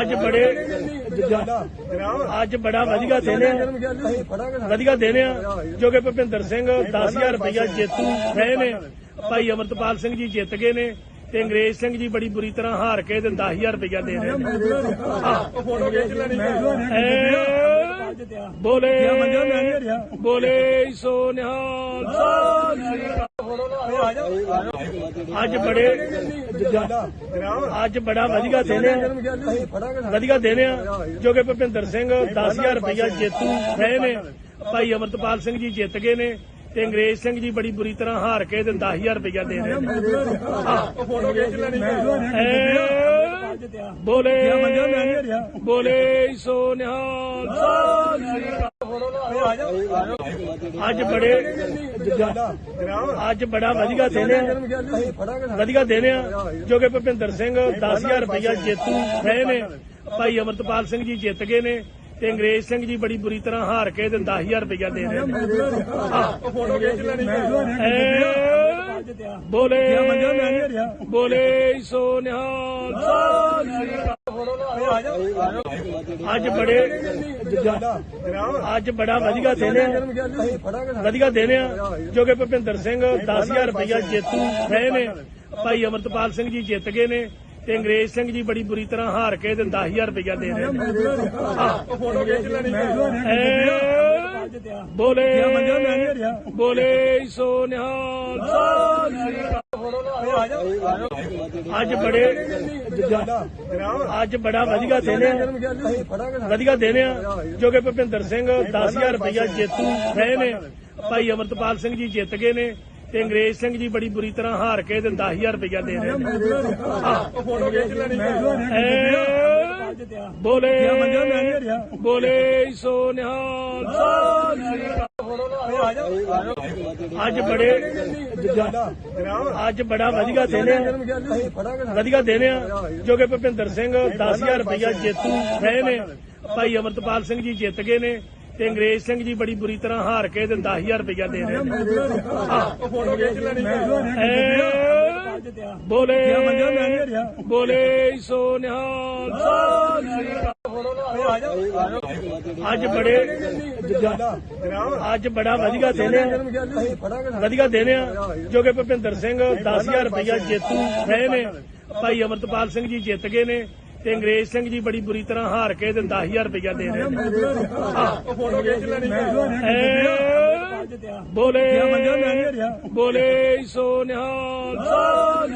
ਅੱਜ ਬੜੇ ਅੱਜ ਬੜਾ ਵਧੀਆ ਦਿਨ ਹੈ ਵਧੀਆ ਦਿਨ ਆ ਜੋ ਕਿ ਭੁਪਿੰਦਰ ਸਿੰਘ 10000 ਰੁਪਇਆ ਜੇਤੂ ਰਹੇ ਨੇ ਭਾਈ ਅਮਰਤਪਾਲ ਸਿੰਘ ਜੀ ਜਿੱਤ ਗਏ ਨੇ ਤੇ ਅੰਗਰੇਜ਼ ਸਿੰਘ ਜੀ ਬੜੀ ਬੁਰੀ ਤਰ੍ਹਾਂ ਹਾਰ ਕੇ ਤੇ 10000 ਰੁਪਇਆ ਦੇ ਰਹੇ ਨੇ ਬੋਲੇ ਬੋਲੇ ਸੋ ਨਿਹਾਲ। ਅੱਜ ਬੜੇ ਅੱਜ ਬੜਾ ਵਧੀਆ ਦਿਨ ਵਧੀਆ ਦਿਨ ਆ ਜੋ ਕਿ ਭੁਪਿੰਦਰ ਸਿੰਘ 10000 ਰੁਪਇਆ ਜੇਤੂ ਰਹੇ ਨੇ। ਭਾਈ ਅਮਰਤਪਾਲ ਸਿੰਘ ਜੀ ਜਿੱਤ ਗਏ ਨੇ ਤੇ ਅੰਗਰੇਜ਼ ਸਿੰਘ ਜੀ ਬੜੀ ਬੁਰੀ ਤਰ੍ਹਾਂ ਹਾਰ ਕੇ ਤੇ 10000 ਰੁਪਇਆ ਦੇ ਰਹੇ ਨੇ। ਬੋਲੇ ਬੋਲੇ ਸੋ ਨਿਹਾਲ ਅੱਜ ਬੜੇ ਅੱਜ ਬੜਾ ਵਧੀਆ ਦਿਨ ਹੈ ਵਧੀਆ ਦਿਨ ਆ ਜੋ ਕਿ ਭੁਪਿੰਦਰ ਸਿੰਘ 10000 ਰੁਪਇਆ ਜੇਤੂ ਰਹੇ ਨੇ ਭਾਈ ਅਮਰਤਪਾਲ ਸਿੰਘ ਜੀ ਜਿੱਤ ਗਏ ਨੇ ਤੇ ਅੰਗਰੇਜ਼ ਸਿੰਘ ਜੀ ਬੜੀ ਬੁਰੀ ਤਰ੍ਹਾਂ ਹਾਰ ਕੇ ਤੇ 10000 ਰੁਪਇਆ ਦੇ ਰਹੇ ਨੇ ਬੋਲੇ ਬੋਲੇ ਸੋ ਨਿਹਾਲ। ਅੱਜ ਬੜੇ ਅੱਜ ਬੜਾ ਵਧੀਆ ਦਿਨ ਹੈ। ਵਧੀਆ ਦਿਨ ਆ ਜੋ ਕਿ ਭੁਪਿੰਦਰ ਸਿੰਘ 10000 ਰੁਪਇਆ ਜੇਤੂ ਰਹੇ ਨੇ। ਭਾਈ ਅਮਰਤਪਾਲ ਸਿੰਘ ਜੀ ਜਿੱਤ ਗਏ ਨੇ ਤੇ ਅੰਗਰੇਜ਼ ਸਿੰਘ ਜੀ ਬੜੀ ਬੁਰੀ ਤਰ੍ਹਾਂ ਹਾਰ ਕੇ ਤੇ 10000 ਰੁਪਇਆ ਦੇ ਰਹੇ ਨੇ। ਬੋਲੇ ਬੋਲੇ ਸੋ ਨਿਹਾਲ। ਅੱਜ ਬੜੇ ਅੱਜ ਬੜਾ ਵਧੀਆ ਦਿਨ ਹੈ। ਵਧੀਆ ਦਿਨ ਆ ਜੋ ਕਿ ਭੁਪਿੰਦਰ ਸਿੰਘ 10000 ਰੁਪਇਆ ਜੇਤੂ ਰਹੇ ਨੇ। ਭਾਈ ਅਮਰਤਪਾਲ ਸਿੰਘ ਜੀ ਜਿੱਤ ਗਏ ਨੇ ਤੇ ਅੰਗਰੇਜ਼ ਸਿੰਘ ਜੀ ਬੜੀ ਬੁਰੀ ਤਰ੍ਹਾਂ ਹਾਰ ਕੇ ਤੇ 10000 ਰੁਪਇਆ ਦੇ ਰਹੇ ਨੇ। ਬੋਲੇ ਬੋਲੇ ਸੋ ਨਿਹਾਲ ਅਕਾਲ। ਅੱਜ ਬੜੇ ਅੱਜ ਬੜਾ ਵਧੀਆ ਦਿਨ ਹੈ। ਵਧੀਆ ਦਿਨ ਆ ਜੋ ਕਿ ਭੁਪਿੰਦਰ ਸਿੰਘ 10000 ਰੁਪਇਆ ਜੇਤੂ ਰਹੇ ਨੇ। ਭਾਈ ਅਮਰਤਪਾਲ ਸਿੰਘ ਜੀ ਜਿੱਤ ਗਏ ਨੇ ਤੇ ਅੰਗਰੇਜ਼ ਸਿੰਘ ਜੀ ਬੜੀ ਬੁਰੀ ਤਰ੍ਹਾਂ ਹਾਰ ਕੇ ਤੇ 10000 ਰੁਪਇਆ ਦੇ ਰਹੇ ਨੇ। ਬੋਲੇ ਬੋਲੇ ਸੋ ਨਿਹਾਲ ਸਤਿ ਅੱਜ ਬੜੇ ਅੱਜ ਬੜਾ ਵਧੀਆ ਦਿਨ ਹੈ। ਵਧੀਆ ਦਿਨ ਆ ਜੋ ਕਿ ਭੁਪਿੰਦਰ ਸਿੰਘ 10000 ਰੁਪਇਆ ਜੇਤੂ ਰਹੇ ਨੇ। ਭਾਈ ਅਮਰਤਪਾਲ ਸਿੰਘ ਜੀ ਜਿੱਤ ਗਏ ਨੇ ਤੇ ਅੰਗਰੇਜ਼ ਸਿੰਘ ਜੀ ਬੜੀ ਬੁਰੀ ਤਰ੍ਹਾਂ ਹਾਰ ਕੇ ਤੇ 10000 ਰੁਪਇਆ ਦੇ ਰਹੇ ਨੇ। ਬੋਲੇ ਬੋਲੇ ਸੋ ਨਿਹਾਲ ਅਕਾਲ।